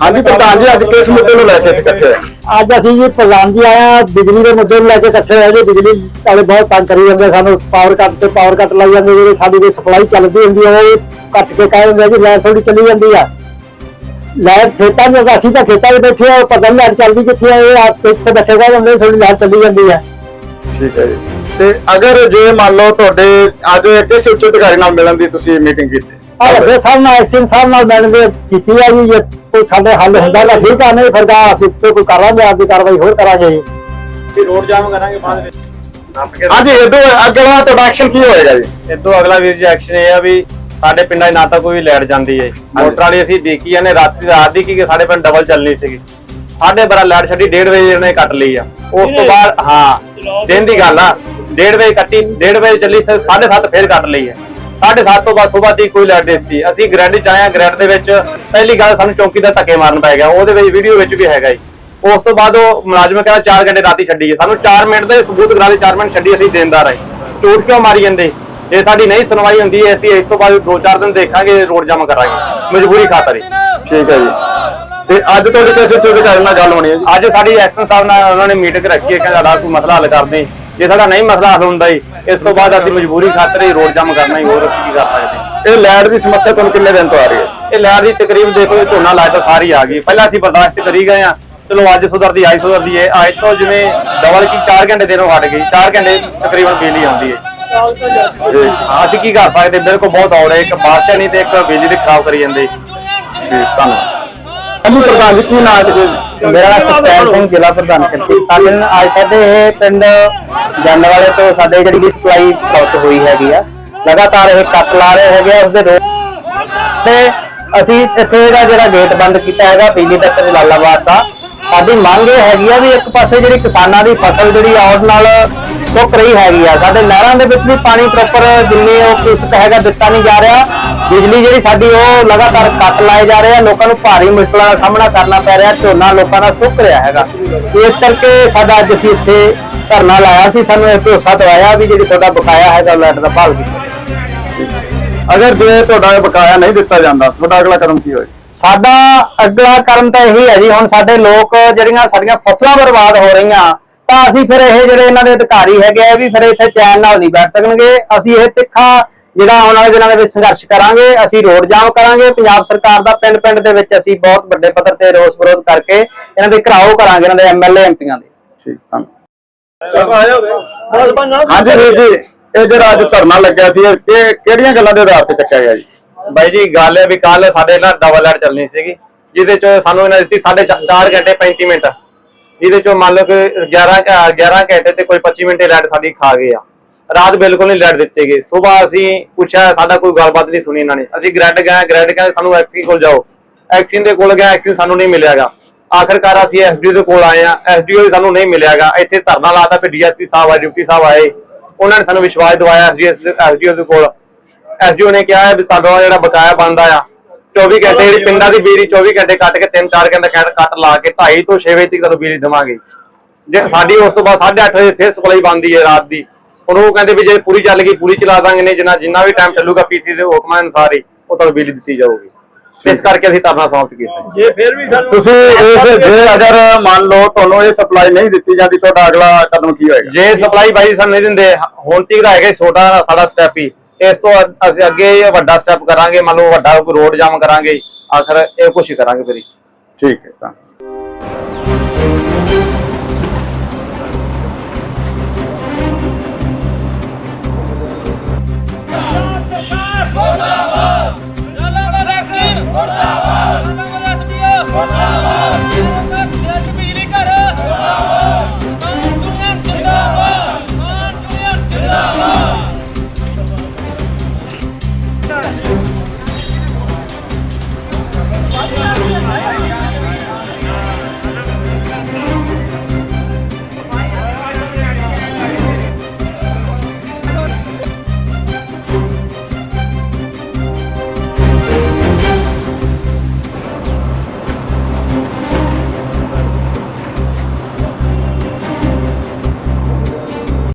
ਹਾਂਜੀ, ਪ੍ਰਧਾਨ ਜੀ, ਅੱਜ ਕਿਸ ਮੁੱਦੇ ਨੂੰ ਲੈ ਕੇ ਇਕੱਠੇ ਹੋਏ ਅੱਜ ਅਸੀਂ ਜੀ ਪ੍ਰਧਾਨ ਜੀ ਆਏ ਆ ਬਿਜਲੀ ਦੇ ਮੁੱਦੇ ਨੂੰ ਲੈ ਕੇ ਇਕੱਠੇ ਹੋਏ ਜੀ। ਬਿਜਲੀ ਵਾਲੇ ਬਹੁਤ ਤੰਗ ਕਰੀ ਜਾਂਦੇ ਸਾਨੂੰ ਪਾਵਰ ਕੱਟ ਤੇ ਪਾਵਰ ਕੱਟ ਲਾਈ ਜਾਂਦੇ ਜਿਹੜੇ ਸਾਡੀ ਦੀ ਸਪਲਾਈ ਚੱਲਦੀ ਹੁੰਦੀ ਹੈ ਕੱਟ ਕੇ ਕਹਿ ਦਿੰਦੇ ਆ ਜੀ ਲਾਈਟ ਥੋੜੀ ਚੱਲੀ ਜਾਂਦੀ ਆ। ਲਾਈਟ ਖੇਤਾਂ ਵਿੱਚ ਅਸੀਂ ਤਾਂ ਖੇਤਾਂ 'ਚ ਬੈਠੇ ਆ ਪਤਾ ਨਹੀਂ ਚੱਲਦੀ ਕਿੱਥੇ ਆ ਇਹ ਆਪ ਇੱਥੇ ਬੈਠੇ ਰਹਿ ਜਾਂਦੇ ਥੋੜੀ ਲਾਈਟ ਚੱਲੀ ਜਾਂਦੀ ਆ। ਠੀਕ ਹੈ ਜੀ। ਤੇ ਅਗਰ ਜੇ ਮੰਨ ਲਓ ਤੁਹਾਡੇ ਅੱਜ ਕਿਸੇ ਉੱਚ ਅਧਿਕਾਰੀ ਨਾਲ ਮਿਲਣ ਦੀ ਤੁਸੀਂ ਮੀਟਿੰਗ ਕੀਤੀ? ਆ ਵੱਡੇ ਸਾਹਿਬ ਨਾਲ ਐਕਸ਼ਨ ਸਾਹਿਬ ਨਾਲ ਮਿਲਣ ਦੇ ਕੀਤੀ ਆ ਜੀ ਜੇ ਕੋਈ ਸਾਡੇ ਹੱਲ ਹੁੰਦਾ ਤਾਂ ਠੀਕ ਆ ਨਹੀਂ ਫਿਰ ਤਾਂ ਅਸੀਂ ਤੇ ਕੋਈ ਕਰਾਂਗੇ ਆਪਦੀ ਕਾਰਵਾਈ ਹੋਰ ਕਰਾਂਗੇ ਜੀ। ਕਿ ਰੋਡ ਜਾਮ ਕਰਾਂਗੇ ਬਾਅਦ ਵਿੱਚ। ਹਾਂਜੀ ਇਦੋਂ ਅਗਲਾ ਤੁਹਾਡਾ ਐਕਸ਼ਨ ਕੀ ਹੋਏਗਾ ਜੀ? ਇਹ ਤੋਂ ਅਗਲਾ ਵੀਰ ਜੀ ਐਕਸ਼ਨ ਇਹ ਆ ਵੀ ਸਾਡੇ ਪਿੰਡਾਂ 'ਚ ਨਾ ਤਾਂ ਕੋਈ ਲੈਟ ਜਾਂਦੀ ਹੈ ਮੋਟਰ ਵਾਲੀ ਅਸੀਂ ਦੇਖੀ ਜਾਂਦੇ ਰਾਤ ਰਾਤ ਦੀ ਕੀ ਸਾਡੇ ਪਿੰਡ ਡਬਲ ਚੱਲਣੀ ਸੀਗੀ। ਸਾਡੇ ਬਰਾ ਲੈਟ ਛੱਡੀ 1:30 ਵਜੇ ਇਹਨੇ ਕੱਟ ਲਈ ਆ। ਉਸ ਤੋਂ ਬਾਅਦ, ਹਾਂ, ਦਿਨ ਦੀ ਗੱਲ ਆ 1:30 ਵਜੇ ਕੱਟੀ 1:30 ਵਜੇ ਚੱਲੀ 7:30 ਫੇਰ ਕੱਟ ਲਈ ਆ। 7:30 ਤੋਂ ਬਾਅਦ ਸਵੇਰ ਦੀ ਕੋਈ ਲੈਟ ਨਹੀਂ ਦਿੱਤੀ। ਅਸੀਂ ਗ੍ਰੈਂਡ 'ਚ ਆਏ ਆ ਗ੍ਰੈਂਡ ਦੇ ਵਿੱਚ ਪਹਿਲੀ ਗੱਲ ਸਾਨੂੰ ਚੌਂਕੀ ਦਾ ਧੱਕੇ ਮਾਰਨ ਪੈ ਗਿਆ। ਉਹਦੇ ਵਿੱਚ ਵੀਡੀਓ ਵਿੱਚ ਵੀ ਹੈਗਾ ਜੀ। ਉਸ ਤੋਂ ਬਾਅਦ ਉਹ ਮੁਲਾਜ਼ਮ ਕਹਿੰਦਾ 4 ਘੰਟੇ ਰਾਤੀ ਛੱਡੀ ਹੈ ਸਾਨੂੰ 4 ਮਿੰਟ ਦੇ ਸਬੂਤ ਕਰਾ ਦੇ 4 ਮਿੰਟ ਛੱਡੀ, ਅਸੀਂ ਦੇਣਦਾਰ ਆਏ ਝੂਠ ਕਿਉਂ ਮਾਰੀ ਜਾਂਦੇ? ਜੇ ਸਾਡੀ ਨਹੀਂ ਸੁਣਵਾਈ ਹੁੰਦੀ ਹੈ ਅਸੀਂ ਇਸ ਤੋਂ ਬਾਅਦ 2-4 ਦਿਨ ਦੇਖਾਂਗੇ ਰੋਡ ਜਾਮ ਕਰਾਂਗੇ। ਮਜਬੂਰੀ ਖਾਤਰ ਹੀ। ਠੀਕ ਹੈ ਜੀ। ਤੇ ਅੱਜ ਤੁਹਾਡੇ ਕਿਸੇ ਅਧਿਕਾਰੀ ਨਾਲ ਗੱਲ ਹੋਣੀ ਹੈ ਜੀ? ਅੱਜ ਸਾਡੀ ਐਕਸ਼ਨ ਸਾਹਿਬ ਨਾਲ ਉਹਨਾਂ ਨੇ ਮੀਟਿੰਗ ਰੱਖੀ ਹੈ ਕਿ ਸਾਡਾ ਕੋਈ ਮਸਲਾ ਹੱਲ ਕਰਦੇ ਜੇ ਸਾਡਾ ਨਹੀਂ ਮਸਲਾ ਹੱਲ ਹੁੰਦਾ ਜੀ ਇਸ ਤੋਂ ਬਾਅਦ ਅਸੀਂ ਮਜਬੂਰੀ ਖਾਤਰ ਹੀ ਰੋਡ ਜਾਮ ਕਰਨਾ ਹੀ ਹੋਰ ਅਸੀਂ ਕੀ ਕਰ ਸਕਦੇ ਇਹ ਲਾਈਟ ਦੀ ਸਮੱਸਿਆ ਤੁਹਾਨੂੰ ਕਿੰਨੇ ਦਿਨ ਤੋਂ ਆ ਰਹੀ ਹੈ? ਇਹ ਲਹਿਰ ਦੀ ਤਕਰੀਬ ਦੇਖੋ ਇਹ ਝੋਨਾ ਲਾਇਆ ਤਾਂ ਸਾਰੀ ਆ ਗਈ। ਪਹਿਲਾਂ ਅਸੀਂ ਬਰਦਾਸ਼ਤ ਕਰੀ ਗਏ ਆ ਚਲੋ ਅੱਜ ਸੁਧਰਦੀ ਆਈ ਸੁਧਰਦੀ ਹੈ। ਅੱਜ ਤੋਂ ਜਿਵੇਂ ਡਬਲ ਕੀ 4 ਘੰਟੇ ਦੇਰੋਂ ਹਟ ਗਈ 4 ਘੰਟੇ ਤਕਰੀਬਨ ਬਿਜਲੀ ਆਉਂਦੀ ਹੈ। ਤੇ ਅਸੀਂ ਕੀ ਕਰ ਸਕਦੇ? ਮੇਰੇ ਬਹੁਤ ਔੜ ਹੈ। ਇੱਕ ਬਾਰਿਸ਼ ਨਹੀਂ ਤੇ ਇੱਕ ਬਿਜਲੀ ਦੀ ਖਰਾਬ ਕਰੀ ਜਾਂਦੇ। ਜੀ, ਧੰਨਵਾਦ। ਹਾਂਜੀ ਪ੍ਰਧਾਨ ਜੀ, ਕੀ ਨਾਮ ਹੈ ਮੇਰਾ ਨਾਮ ਸਤਪਾਲ ਸਿੰਘ, ਜ਼ਿਲ੍ਹਾ ਪ੍ਰਧਾਨ ਕੰਤੀ ਸਾਡੇ ਨਾਲ ਅੱਜ ਸਾਡੇ ਇਹ ਪਿੰਡ ਜੰਨ ਵਾਲੇ ਤੋਂ ਸਾਡੇ ਜਿਹੜੀ ਵੀ ਸਪਲਾਈ ਬਹੁਤ ਹੋਈ ਹੈਗੀ ਆ, ਲਗਾਤਾਰ ਇਹ ਕੱਟ ਲਾ ਰਹੇ ਹੈਗੇ ਆ, ਉਸਦੇ ਰੋ ਤੇ ਅਸੀਂ ਇੱਥੇ ਦਾ ਜਿਹੜਾ ਗੇਟ ਬੰਦ ਕੀਤਾ ਹੈਗਾ, ਬਿਜਲੀ ਦਫ਼ਤਰ ਜਲਾਲਾਬਾਦ ਦਾ। ਸਾਡੀ ਮੰਗ ਇਹ ਹੈਗੀ ਆ ਵੀ ਇੱਕ ਪਾਸੇ ਜਿਹੜੀ ਕਿਸਾਨਾਂ ਦੀ ਫਸਲ ਜਿਹੜੀ ਆਉਣ ਨਾਲ ਸੁੱਕ ਰਹੀ ਹੈਗੀ ਆ। ਸਾਡੇ ਨਹਿਰਾਂ ਦੇ ਵਿੱਚ ਵੀ ਪਾਣੀ ਪ੍ਰੋਪਰ ਜਿੰਨੀ ਉਹ ਕਿਸ਼ਤ ਹੈਗਾ ਦਿੱਤਾ ਨਹੀਂ ਜਾ ਰਿਹਾ। ਬਿਜਲੀ ਜਿਹੜੀ ਸਾਡੀ ਉਹ ਲਗਾਤਾਰ ਕੱਟ ਲਾਏ ਜਾ ਰਹੇ ਆ। ਲੋਕਾਂ ਨੂੰ ਭਾਰੀ ਮੁਸ਼ਕਲਾਂ ਦਾ ਸਾਹਮਣਾ ਕਰਨਾ ਪੈ ਰਿਹਾ। ਝੋਨਾ ਲੋਕਾਂ ਦਾ ਸੁੱਕ ਰਿਹਾ ਹੈਗਾ। ਇਸ ਕਰਕੇ ਸਾਡਾ ਅੱਜ ਅਸੀਂ ਇੱਥੇ ਧਰਨਾ ਲਾਇਆ ਸੀ। ਸਾਨੂੰ ਇਹ ਭਰੋਸਾ ਦਵਾਇਆ ਵੀ ਜਿਹੜੀ ਤੁਹਾਡਾ ਬਕਾਇਆ ਹੈਗਾ ਲਾਈਟ ਦਾ ਭਾਲ ਕੀਤਾ ਅਗਰ ਜੇ ਤੁਹਾਡਾ ਬਕਾਇਆ ਨਹੀਂ ਦਿੱਤਾ ਜਾਂਦਾ ਤੁਹਾਡਾ ਅਗਲਾ ਕਦਮ ਕੀ ਹੋਏਗਾ ਸਾਡਾ ਅਗਲਾ ਕਰਮ ਤਾਂ ਇਹੀ ਹੈ ਜੀ। ਹੁਣ ਸਾਡੇ ਲੋਕ ਜਿਹੜੀਆਂ ਸਾਡੀਆਂ ਫਸਲਾਂ ਬਰਬਾਦ ਹੋ ਰਹੀਆਂ ਤਾਂ ਅਸੀਂ ਫਿਰ ਇਹ ਜਿਹੜੇ ਇਹਨਾਂ ਦੇ ਅਧਿਕਾਰੀ ਹੈਗੇ ਆ ਇਹ ਵੀ ਫਿਰ ਇੱਥੇ ਚੈਨ ਨਾਲ ਨਹੀਂ ਬੈਠ ਸਕਣਗੇ। ਅਸੀਂ ਇਹ ਤਿੱਖਾ ਜਿਹੜਾ ਆਉਣ ਵਾਲੇ ਦਿਨਾਂ ਦੇ ਵਿੱਚ ਸੰਘਰਸ਼ ਕਰਾਂਗੇ ਅਸੀਂ ਰੋਡ ਜਾਮ ਕਰਾਂਗੇ। ਪੰਜਾਬ ਸਰਕਾਰ ਦਾ ਪਿੰਡ ਪਿੰਡ ਦੇ ਵਿੱਚ ਅਸੀਂ ਬਹੁਤ ਵੱਡੇ ਪੱਧਰ ਤੇ ਰੋਸ ਵਿਰੋਧ ਕਰਕੇ ਇਹਨਾਂ ਦੇ ਘਰਾਓ ਕਰਾਂਗੇ ਇਹਨਾਂ ਦੇ ਐਮਐਲਏ ਐਮਪੀਆਂ ਦੇ। ਠੀਕ ਧੰਨਵਾਦ। ਹਾਂਜੀ ਵੀਰ ਜੀ ਇਹ ਜਿਹੜਾ ਅੱਜ ਧਰਨਾ ਲੱਗਿਆ ਸੀ ਇਹ ਕਿ- ਕਿਹੜੀਆਂ ਗੱਲਾਂ ਦੇ ਆਧਾਰ ਤੇ ਚੱਕਿਆ ਗਿਆ ਜੀ? ਬਾਈ ਜੀ ਗੱਲ ਹੈ ਵੀ ਕੱਲ ਸਾਡੇ ਨਾਲ ਡਬਲ ਲਾਈਟ ਚੱਲਣੀ ਸੀਗੀ ਜਿਹਦੇ ਚ ਸਾਨੂੰ ਇਹਨਾਂ ਦਿੱਤੀ 4.5 ਘੰਟੇ 35 ਮਿੰਟ। ਜਿਹਦੇ ਚੋਂ ਮੰਨ ਲਓ ਕਿ 11 11 ਘੰਟੇ ਤੇ ਕੋਈ 25 ਮਿੰਟ ਲਾਈਟ ਸਾਡੀ ਖਾ ਗਏ ਆ। ਰਾਤ ਬਿਲਕੁਲ ਨਹੀਂ ਲਾਈਟ ਦਿੱਤੇ ਗਏ। ਸਵੇਰ ਅਸੀਂ ਪੁੱਛਿਆ, ਸਾਡਾ ਕੋਈ ਗੱਲਬਾਤ ਨਹੀਂ ਸੁਣੀ ਇਹਨਾਂ ਨੇ। ਅਸੀਂ ਗ੍ਰੈਡ ਗਏ ਗ੍ਰੈਡ ਕਹਿੰਦੇ ਸਾਨੂੰ ਐਕਸੀ ਕੋਲ ਜਾਓ। ਐਕਸੀ ਦੇ ਕੋਲ ਗਏ ਐਕਸੀ ਸਾਨੂੰ ਨਹੀਂ ਮਿਲਿਆਗਾ। ਆਖਰਕਾਰ ਅਸੀਂ ਐਸਡੀਓ ਦੇ ਕੋਲ ਆਏ ਆ ਐਸਡੀਓ ਵੀ ਸਾਨੂੰ ਨਹੀਂ ਮਿਲਿਆਗਾ। ਇੱਥੇ ਧਰਨਾ ਲਾਤਾ, ਫਿਰ ਡੀਐਸਪੀ ਸਾਹਿਬ ਆ ਡਿਊਟੀ ਸਾਹਿਬ ਆਏ। ਉਹਨਾਂ ਨੇ ਸਾਨੂੰ ਵਿਸ਼ਵਾਸ ਦਿਵਾਇਆ ਐਸਡੀਓ ਦੇ ਕੋਲ। ਐਸਡੀਓ ਨੇ ਕਿਹਾ ਵੀ ਸਾਡਾ ਜਿਹੜਾ ਬਕਾਇਆ ਬਣਦਾ ਆ 24 ਘੰਟੇ ਜਿਹੜੀ ਪਿੰਡਾਂ ਦੀ ਬਿਜਲੀ 24 ਘੰਟੇ ਕੱਟ ਕੇ 3-4 ਘੰਟੇ ਕੱਟ ਕੱਟ ਲਾ ਕੇ 2:30 ਤੋਂ 6 ਵਜੇ ਤੱਕ ਤੁਹਾਨੂੰ ਬਿਜਲੀ ਦੇਵਾਂਗੇ। ਜੇ ਸਾਡੀ ਉਸ ਤੋਂ ਬਾਅਦ 8:30 ਵਜੇ ਫਿਰ ਸਪਲਾਈ ਬੰਦੀ ਹੈ ਰਾਤ ਦੀ। ਹੁਣ ਉਹ ਕਹਿੰਦੇ ਵੀ ਜੇ ਪੂਰੀ ਚੱਲ ਗਈ ਪੂਰੀ ਚਲਾ ਦਾਂਗੇ ਨਹੀਂ ਜਿੰਨਾ ਜਿੰਨਾ ਵੀ ਟਾਈਮ ਚੱਲੂਗਾ ਪੀਸੀ ਦੇ ਹੁਕਮਾਂ ਅਨੁਸਾਰ ਹੀ ਉਹ ਤੁਹਾਨੂੰ ਬਿਜਲੀ ਦਿੱਤੀ ਜਾਊਗੀ। ਇਸ ਕਰਕੇ ਅਸੀਂ ਧਰਨਾ ਸਮਾਪਤ ਕੀਤਾ ਜੇ। ਫਿਰ ਵੀ ਸਾਨੂੰ ਤੁਸੀਂ ਇਸ ਜੇ ਅਗਰ ਮੰਨ ਲਓ ਤੁਹਾਨੂੰ ਇਹ ਸਪਲਾਈ ਨਹੀਂ ਦਿੱਤੀ ਜਾਂਦੀ ਤੁਹਾਡਾ ਅਗਲਾ ਕਦਮ ਕੀ ਹੋਏਗਾ? ਜੇ ਸਪਲਾਈ ਬਾਈ ਸਾਨੂੰ ਨਹੀਂ ਦਿੰਦੇ ਹੁਣ ਤੀਕ ਦਾ ਹੈਗਾ ਛੋਟਾ ਸਾਡਾ ਸਟੈਪ ਹੀ। ਇਸ ਤੋਂ ਅਸੀਂ ਅੱਗੇ ਵੱਡਾ ਸਟੈਪ ਕਰਾਂਗੇ, ਮੰਨ ਲਓ ਵੱਡਾ ਰੋਡ ਜਾਮ ਕਰਾਂਗੇ, ਆਖਰ ਇਹ ਕੁਛ ਕਰਾਂਗੇ ਫਿਰ ਠੀਕ ਹੈ ਤਾਂ